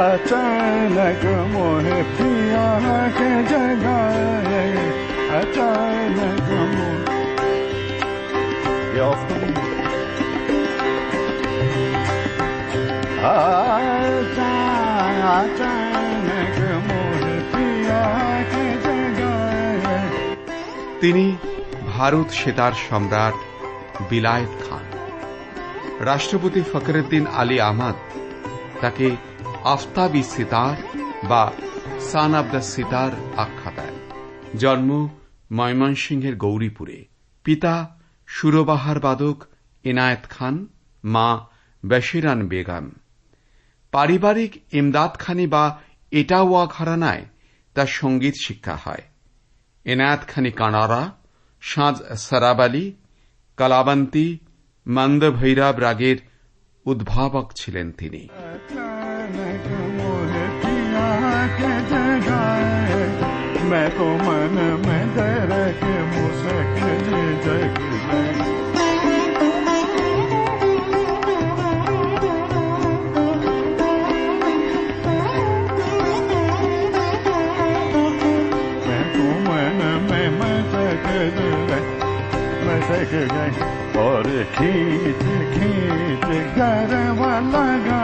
अचानक मोहे पिया के जगाए अचानक मोहे अचानक मोहे पिया के जगाए তিনি ভারত সেতার সম্রাট বিলায়েত খান রাষ্ট্রপতি ফখরুদ্দিন আলী আহমদ তাকে আফতাবি সিতার বা সান অব দ্য সিতার আখ্যা দেয় জন্ম ময়মনসিংহের গৌরীপুরে। পিতা সুরবাহার বাদক এনায়েত খান, মা বেশিরান বেগম পারিবারিক ইমদাদ খানি বা এটাওয়া ঘরানায় তার সংগীত শিক্ষা হয়। এনায়েত খানি কানাড়া, সাঁজ সরাবালি, কলাবন্তী, মন্দ ভৈরব রাগের উদ্ভাবক ছিলেন তিনি। मैं तो मन में डर के मुश्किल जग मैं तो मन में मसक मसक और खींच खींच गरवा लगा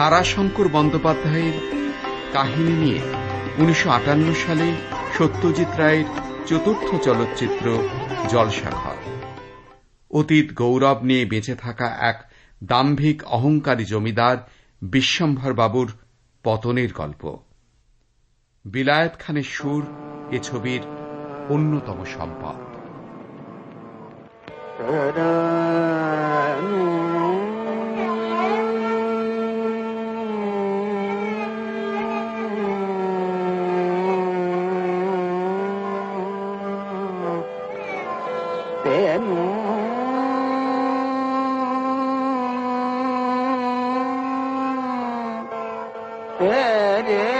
তারাশঙ্কর বন্দ্যোপাধ্যায়ের কাহিনী নিয়ে উনিশশো আটান্ন সালে সত্যজিৎ রায়ের চতুর্থ চলচ্চিত্র জলসাঘর। অতীত গৌরব নিয়ে বেঁচে থাকা এক দাম্ভিক অহংকারী জমিদার বিশ্বম্ভর বাবুর পতনের গল্প। বিলায়ত খানের সুর এ ছবির অন্যতম সম্পদ। tiễn Yeah, yeah.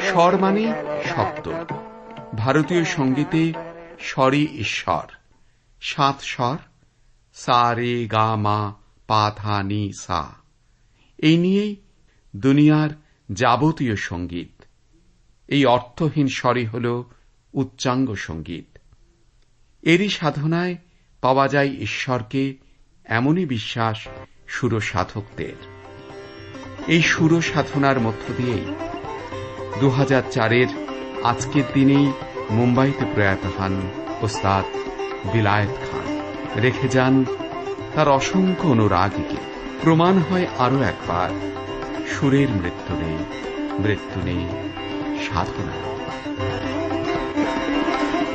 স্বর মানে শব্দ। ভারতীয় সঙ্গীতে স্বরই ঈশ্বর। সাত স্বর, সা, রে, গা, মা, পা, ধা, নি, সা। এই নিয়েই দুনিয়ার যাবতীয় সংগীত। এই অর্থহীন স্বরই হল উচ্চাঙ্গ সংগীত। এরই সাধনায় পাওয়া যায় ঈশ্বরকে এমনই বিশ্বাস সুর সাধকদের এই সুর সাধনার মধ্য দিয়েই দু হাজার চারের আজকের দিনেই মুম্বাইতে প্রয়াত হন ওস্তাদ বিলায়ত খান। রেখে যান তার অসংখ্য অনুরাগীকে। প্রমাণ হয় আরও একবার, সুরের মৃত্যু নেই মৃত্যু নেই সাধনা